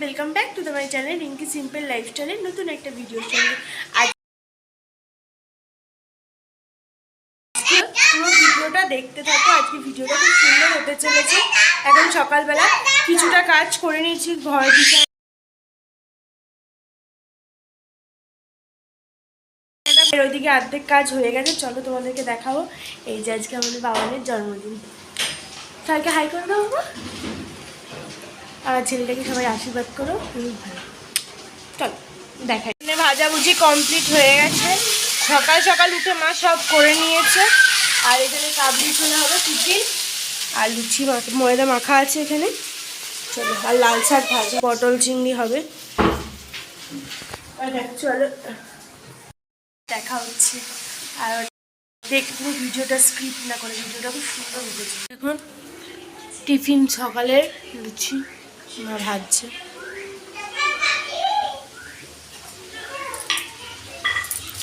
Welcome back to the channel Rinki simple লাইফস্টাইলের নতুন একটা ভিডিওর সঙ্গে পুরো ভিডিওটা দেখতে থাকো, আজকে ভিডিওটা খুব সুন্দর হতে চলেছে। এখন সকালবেলা কিছুটা কাজ করে নিয়েছি, ঘর দিকে ওইদিকে অর্ধেক কাজ হয়ে গেছে, চলো তোমাদেরকে দেখাবো। এই যে আজকে আমাদের বাবানের জন্মদিন। তাকে হাই করে দাও আর ছেলেটাকে সবাই আশীর্বাদ করো, খুবই ভালো। চল, দেখাই। ভাজাভুজি কমপ্লিট হয়ে গেছে। সকাল সকাল উঠে মা সব করে নিয়েছে। আর এখানে কাবলি ছোলা হবে, টিফিন। আর লুচি ময়দা মাখা আছে এখানে। চলো, আর লাল শাক ভাজা। পটল চিংড়ি হবে। আর চলো। দেখা হচ্ছে। আর দেখব ভিডিওটা স্ক্রিপ্ট না করে, ভিডিওটা খুব সুন্দর এখন টিফিন সকালের লুচি। মা ভাজছে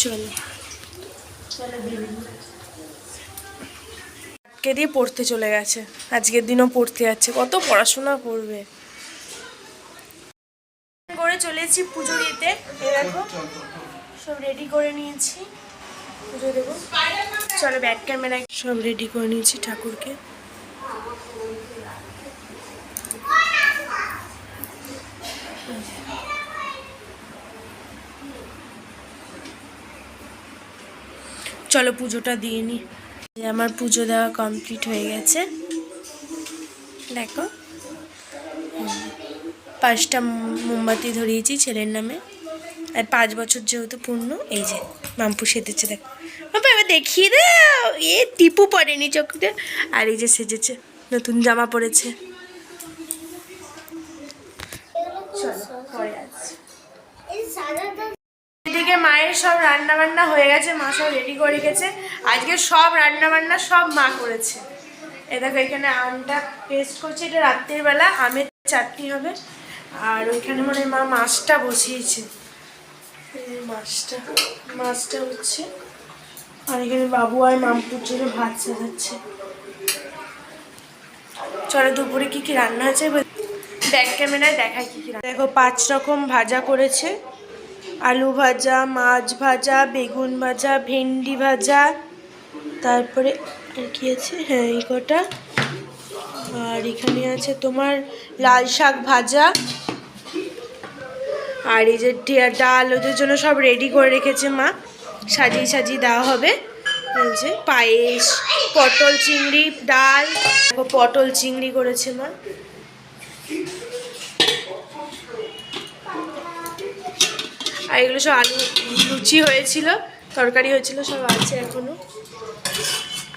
চলো। চলো কে দিয়ে পড়তে চলে গেছে। আজকের দিনও পড়তে যাচ্ছে। কত পড়াশোনা করবে। করে চলেছি পুজো দিতে। সব রেডি করে নিয়েছি। পুজো দেবো। চলো ব্যাক ক্যামেরায় সব রেডি করে নিয়েছি ঠাকুরকে। চলো পুজোটা দিয়ে নি। আমার পুজো দেওয়া কমপ্লিট হয়ে গেছে। দেখো। পাঁচটা মোমবাতি ধরিয়েছি ছেলের নামে। আর পাঁচ বছর যেহেতু পূর্ণ, এই যে মাম্পু সেজেছে দেখো। বাবা এবার দেখিয়ে দাও। এ টিপু পড়েনি চোখটা আর এই যে সেজেছে, নতুন জামা পরেছে চলো পরে আসছি এদিকে মায়ের সব রান্না বান্না হয়ে গেছে, মা সব রেডি করে রেখেছে। আজকে সব রান্না বান্না সব মা করেছে। এ দেখো, এখানে আমটা পেস্ট করছে, এটা রাত্রের বেলা, আমের চাটনি হবে। আর ওইখানে মানে মা মাছটা বসিয়েছে। মাছটা মাছটা হচ্ছে। আর এখানে বাবু আর মামপুর জন্য ভাত সাজাচ্ছে। চলো, দুপুরে কি কি রান্না হয়েছে? ব্যাক ক্যামেরায় দেখায় কি কি দেখো, পাঁচ রকম ভাজা করেছে। আলু ভাজা, মাছ ভাজা, বেগুন ভাজা, ভেন্ডি ভাজা। তারপরে আর কি আছে? হ্যাঁ এই কটা। আর এখানে আছে তোমার লাল শাক ভাজা। আর এই যে ডাল, ওদের জন্য সব রেডি করে রেখেছে মা। সাজিয়ে সাজিয়ে দেওয়া হবে। যে পায়েস, পটল চিংড়ি, ডাল। পটল চিংড়ি করেছে মা। আর এগুলো সব আলু, লুচি হয়েছিল, তরকারি হয়েছিল, সব আছে এখনও।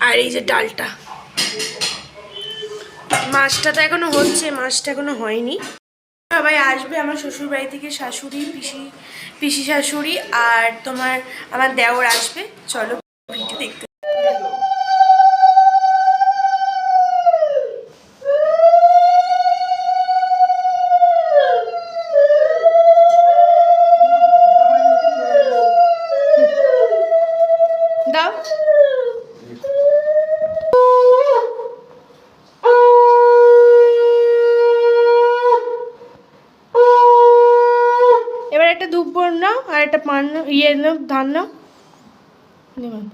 আর এই যে ডালটা। মাছটা তো এখনও হচ্ছে, মাছটা এখনও হয়নি। সবাই আসবে আমার শ্বশুর বাড়ি থেকে, শাশুড়ি, পিসি পিসি শাশুড়ি আর তোমার, আমার দেওর আসবে। চলো ভিডিও দেখতে ইয়ে নাও ধান নাও নেবেন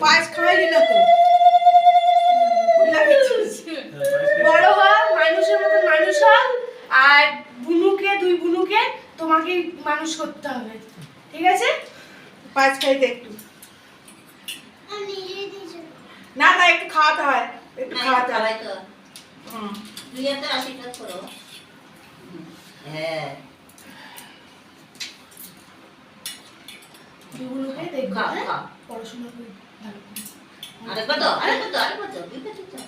পায়েস খাওয়াইলি না তো ভুলে গেছিস। বড় হ মানুষের মতন মানুষ হ আর বুনুকে দুই বুনুকে তোমাকে মানুষ করতে হবে ঠিক আছে পায়েস খাইতে একটু না না একটু খাওয়াতে হয় একটু খাওয়াতে হয় হুম। হ্যাঁ দুই দেখবে। পড়াশোনা করে ভালো করে। আরেকবার দাও আরেকবার দাও আরেকবার দাও বিপদ দাও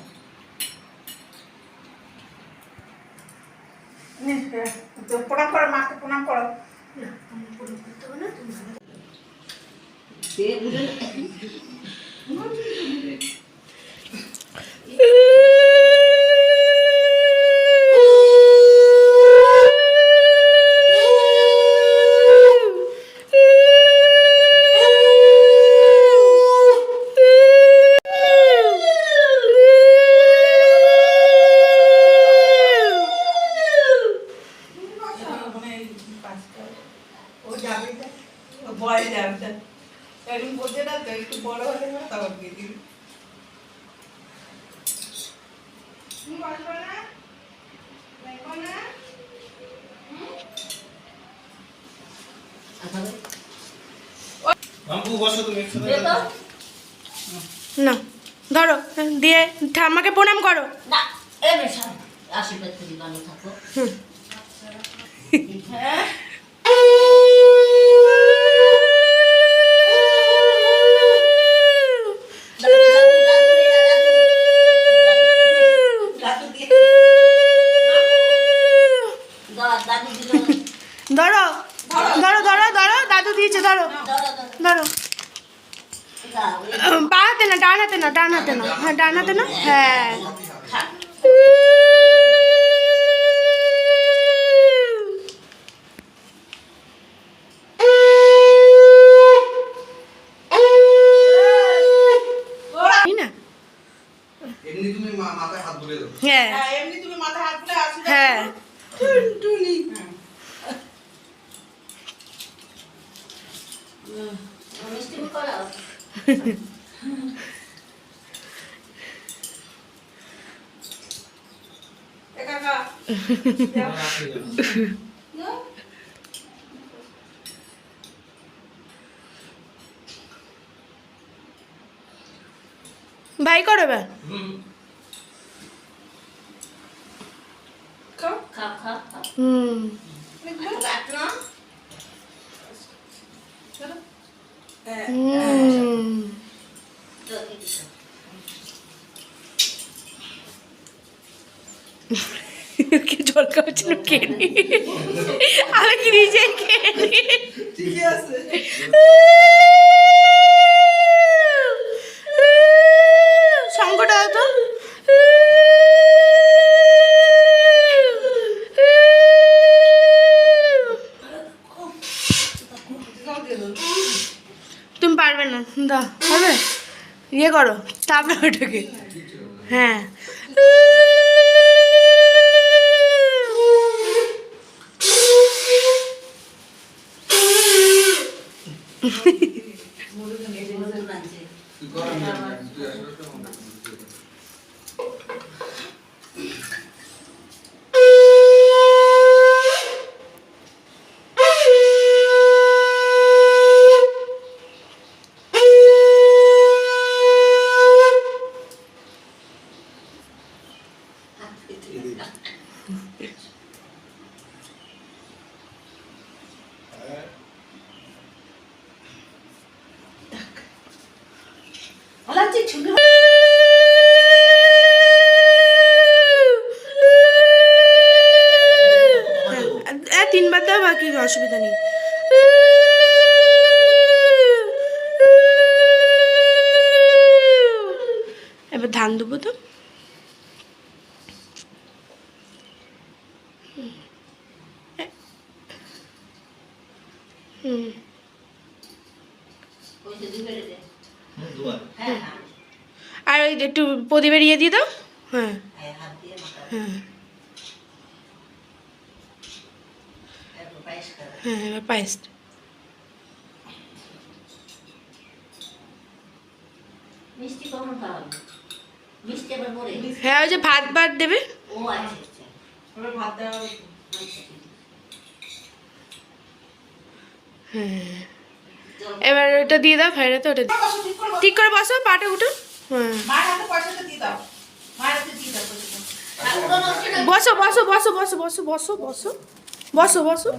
প্রণাম করো মাকে প্রণাম করো না আমি পড়ে করতে হবে না তুমি ভালো সে বুঝে Thank you. এখন বোঝে না তো একটু বড় হলে না তখন দিয়ে দিবি তুমি বসবে না দেখো না আসলে মাম্পু বসো তুমি না ধরো দিয়ে ঠাম্মাকে প্রণাম করো। আশীর্বাদ করি ভালো থাকো। হ্যাঁ দাদু দিয়ে দাদু দাদু দিল ধরো ধরো ধরো ধরো দাদু দিয়েছে ধরো দাদা ধরো দাদা পা হাতে না ডান হাতে না। হ্যাঁ ডান হাতে না? হ্যাঁ খা এই না এমনি তুমি মা- মাথায় হাত বুলিয়ে দাও হ্যাঁ হ্যাঁ এমনি তুমি মাথায় হাত তুলে আসি হ্যাঁ টুনি মিষ্টি করাও একা একা তোমার আসে যাও। ভাই করো বা হুম। খাও খা খা খা হুম রাখ না হ্যাঁ হুম তো দিস কি জল খাওয়াচ্ছিল কে আমি কি নিজে। আছে। শঙ্কটা তো। তুমি পারবে না দা হবে? ইয়ে করো তারপরে ওটাকে। হ্যাঁ। 모르는 게 모르는 지 বাদ দাও বাকি অসুবিধা নেই। এবার ধান দেবো তো। হ্যাঁ, আর ওই একটু প্রদীপের ইয়ে দিয়ে দাও। হ্যাঁ এবার পায়েস মিষ্টি কখন খাওয়াবে? মিষ্টি আবার পরে? হ্যাঁ ওই যে ভাত ভাত দেবে? ও আচ্ছা আচ্ছা। আচ্ছা। হ্যাঁ। এবার ওটা দিয়ে দাও রাইস ওটা বসো, ঠিক করে বসো। বসো পাটা উঠো। হ্যাঁ। পয়সাটা পয়সাটা। না বসো বসো বসো বসো বসো বসো বসো বসো বসো বাবা বলে না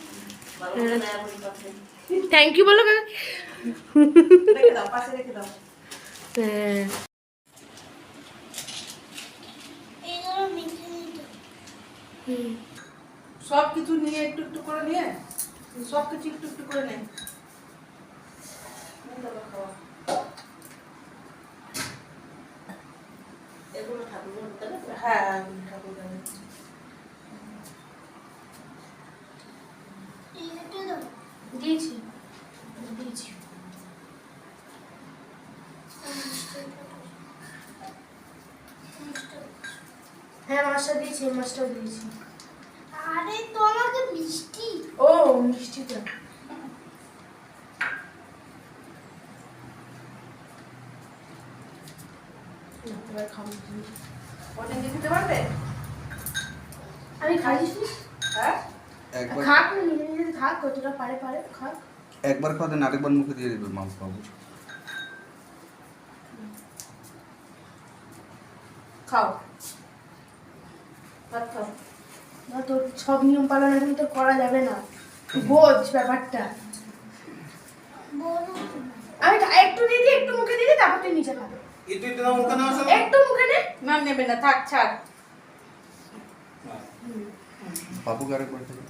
এমন কথা থ্যাংক ইউ বলো হ্যাঁ হুম। সব কিছু নিয়ে একটু একটু করে নিয়ে সব কিছু একটু একটু করে নে? হ্যাঁ ঠাকুর দিয়েছি। দিয়েছি। হ্যাঁ মাছটা দিয়েছি মাছটাও দিয়েছি। আরে তো মিষ্টি। ও মিষ্টিটা। আমি খাই হ্যাঁ? খাব খাক কতটা পারে পারে খাক। একবার খাওয়া দেন আরেকবার মুখে দিয়ে দেবে মা বাবু। খাও। ভাত খাও। না তো সব নিয়ম পালন এখন তো করা যাবে না। বোঝ ব্যাপারটা। আমি খা- একটু দিদি একটু মুখে দিদি তারপর তুই নিচে খাবে। একটু একটু মুখে নে। না নেবে না থাক ছাড়। বাবুকে আরেকবার দেবে।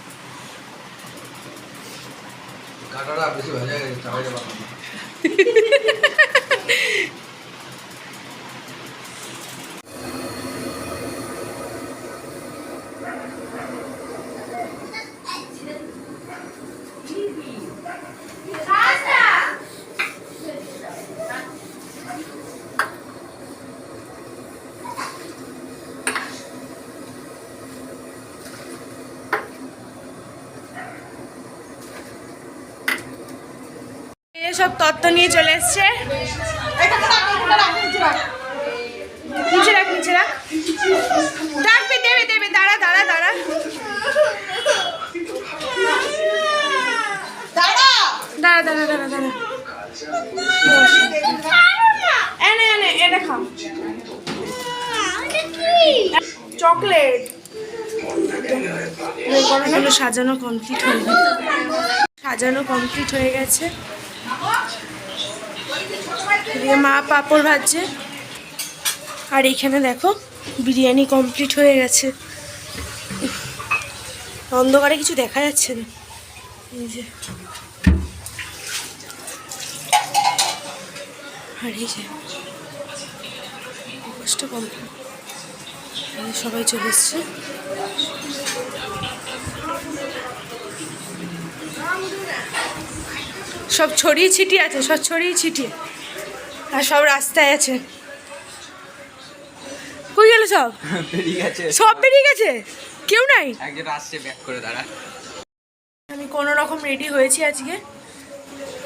বেশি হয়ে যায় সব তত্ত্ব নিয়ে চলে এসছে। নিচে রাখ নিচে রাখ। ডাকবে দেবে দেবে, দাঁড়া দাঁড়া দাঁড়া। দাঁড়া দাঁড়া দাঁড়া দাঁড়া। এনে এনে সাজানো কমপ্লিট সাজানো কমপ্লিট হয়ে গেছে। এদিকে মা পাঁপড় ভাজছে। আর এইখানে দেখো, বিরিয়ানি কমপ্লিট হয়ে গেছে। অন্ধকারে কিছু দেখা যাচ্ছে না। এই যে। আর এই যে সবাই চলে এসছে। সব ছড়িয়ে ছিটিয়ে আছে, সব ছড়িয়ে ছিটিয়ে। আর সব রাস্তায় আছে। কই গেল সব? বেরিয়ে গেছে। সব বেরিয়ে গেছে? কেউ নাই? একজন আসছে ব্যাক করে দাঁড়া। আমি কোনো রকম রেডি হয়েছি আজকে।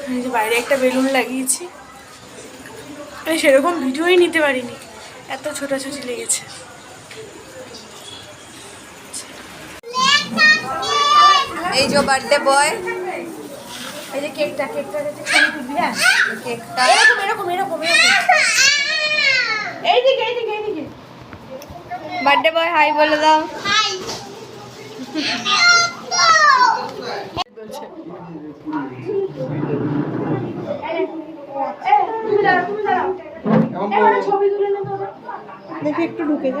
আমি যে বাইরে একটা বেলুন লাগিয়েছি। আমি সেরকম ভিডিওই নিতে পারিনি। এত ছোটাছুটি লেগেছে। এই যে বার্থডে বয় এই যে কেকটা কেকটা যে ছবি তুলবি হ্যাঁ কেকটা এরকম এরকম এরকম এরকম এই দিকে এই দিকে বার্থডে বয় হাই বলে দাও দেখি একটু ঢুকে যা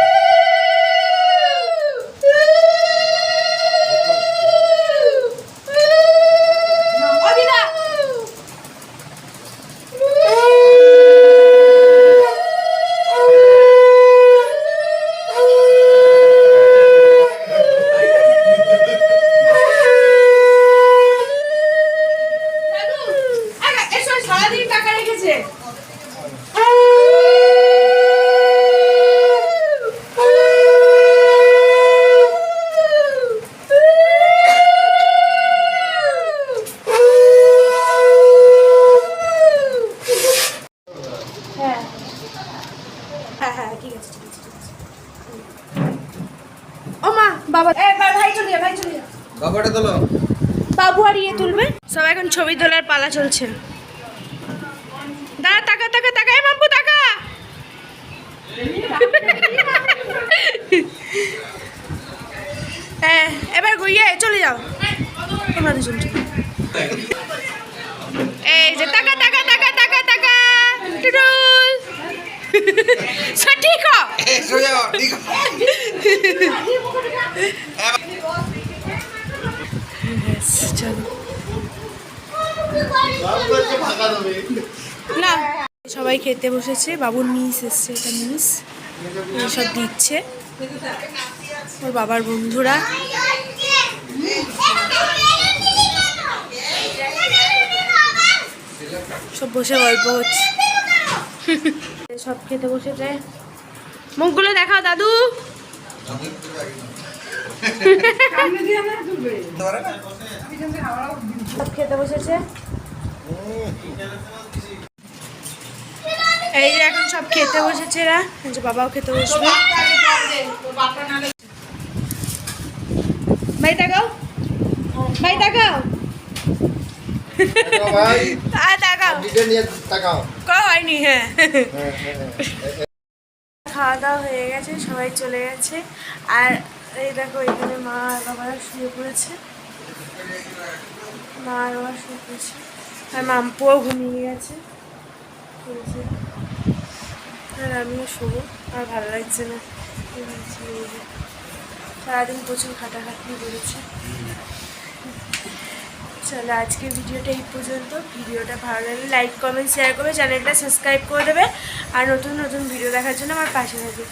বাবাটা তোলো। বাবু আর ইয়ে তুলবে? সব এখন ছবি তোলার পালা চলছে। দাঁড়া টাকা টাকা টাকা এ বাবু টাকা হ্যাঁ এবার ইয়ে চলে যাও। তোমরা দুজন এই যে টাকা টাকা টাকা টাকা টাকা টুটুল সঠিক ঠিক না, সবাই খেতে বসেছে বাবুর মিস এসছে এটা মিস সব দিচ্ছে। ওর বাবার বন্ধুরা। সব বসে গল্প হচ্ছে। সব খেতে বসেছে। মুখগুলো দেখাও দাদু। খেতে বসেছে এই যে এখন সব খেতে বসেছে এরা। যে বাবাও খেতে বসবে। ভাই তাকাও। ভাই তাকাও। তাকাও। হয়নি হ্যাঁ হ্যাঁ হ্যাঁ। খাওয়া দাওয়া হয়ে গেছে, সবাই চলে গেছে। আর এই দেখো, এখানে মা আর বাবারা শুয়ে পড়েছে। মা আর বাবা শুয়ে পড়েছে। আর মাম্পুও ঘুমিয়ে গেছে। আর আমিও শোবো। আর ভালো লাগছে না। সারাদিন প্রচুর খাটাখাটনি করেছে। চলো আজকে ভিডিওটা এই পর্যন্ত। ভিডিওটা ভালো লাগলে লাইক কমেন্ট শেয়ার করবে চ্যানেলটা সাবস্ক্রাইব করে দেবে। আর নতুন নতুন ভিডিও দেখার জন্য আমার পাশে থাকবে।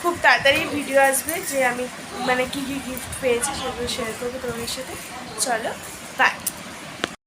খুব তাড়াতাড়ি ভিডিও আসবে যে আমি মানে কী কী গিফট পেয়েছি সেগুলো শেয়ার করব তোমাদের সাথে। চলো বাই